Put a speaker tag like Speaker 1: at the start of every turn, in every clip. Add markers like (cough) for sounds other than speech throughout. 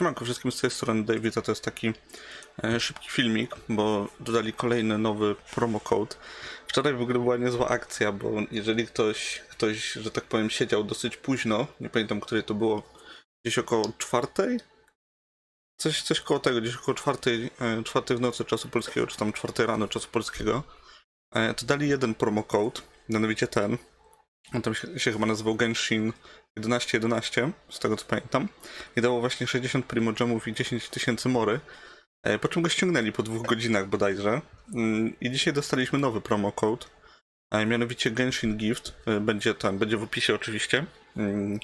Speaker 1: Siemanko wszystkim z tej strony David, to jest taki e, szybki filmik, bo dodali kolejny nowy promo code. Wczoraj w ogóle była niezła akcja, bo jeżeli ktoś, ktoś, że tak powiem, siedział dosyć późno, nie pamiętam, której to było, gdzieś około czwartej? Coś, coś koło tego, gdzieś około czwartej, e, czwartej w nocy czasu polskiego, czy tam czwartej rano czasu polskiego, e, to dali jeden promo code, mianowicie ten. On tam się, się chyba nazywał Genshin 1111, z tego co pamiętam. I dało właśnie 60 primogemów i 10 tysięcy mory. E, Po czym go ściągnęli po dwóch godzinach bodajże. Mm, I dzisiaj dostaliśmy nowy promo a Mianowicie Genshin Gift. E, Będzie ten, będzie w opisie oczywiście. Mm,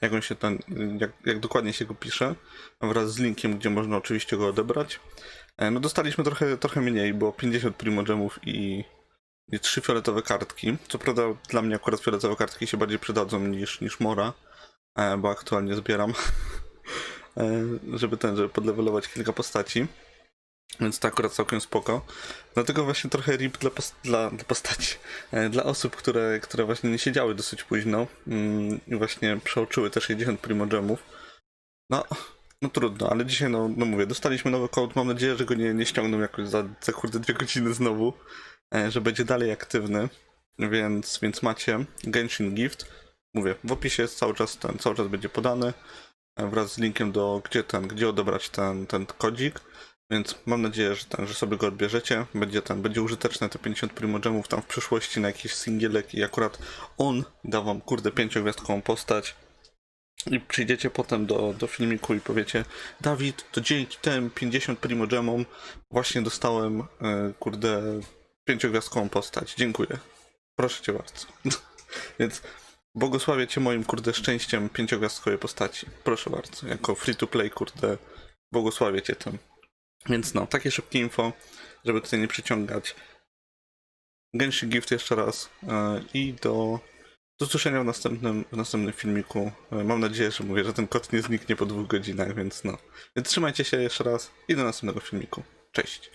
Speaker 1: Jak on się ten, jak, jak dokładnie się go pisze. Wraz z linkiem, gdzie można oczywiście go odebrać. E, No dostaliśmy trochę, trochę mniej, bo 50 primogemów i i trzy fioletowe kartki. Co prawda dla mnie akurat fioletowe kartki się bardziej przydadzą niż, niż Mora, e, bo aktualnie zbieram, (laughs) e, żeby ten, żeby podlewelować kilka postaci. Więc to akurat całkiem spoko. Dlatego właśnie trochę rip dla, pos- dla, dla postaci. E, Dla osób, które, które właśnie nie siedziały dosyć późno mm, i właśnie przeoczyły te 60 primogemów. No, no trudno, ale dzisiaj, no, no mówię, dostaliśmy nowy kod. Mam nadzieję, że go nie, nie ściągną jakoś za, za kurde dwie godziny znowu że będzie dalej aktywny, więc, więc macie Genshin Gift. Mówię, w opisie jest cały czas ten, cały czas będzie podany e, wraz z linkiem do gdzie ten, gdzie odebrać ten, ten kodzik. Więc mam nadzieję, że, ten, że sobie go odbierzecie. Będzie ten, będzie użyteczne te 50 primogemów tam w przyszłości na jakiś singielek i akurat on da wam kurde pięciogwiazdkową postać. I przyjdziecie potem do, do filmiku i powiecie Dawid, to dzięki tym 50 primogemom właśnie dostałem e, kurde pięciogwiazdkową postać. Dziękuję. Proszę cię bardzo. (laughs) Więc błogosławię cię moim kurde szczęściem pięciogwiazdkowej postaci. Proszę bardzo. Jako free to play kurde błogosławię cię tym. Więc no, takie szybkie info, żeby tutaj nie przyciągać. Genshin Gift jeszcze raz e, i do, do usłyszenia w następnym, w następnym filmiku. E, Mam nadzieję, że mówię, że ten kot nie zniknie po dwóch godzinach, więc no. Więc trzymajcie się jeszcze raz i do następnego filmiku. Cześć.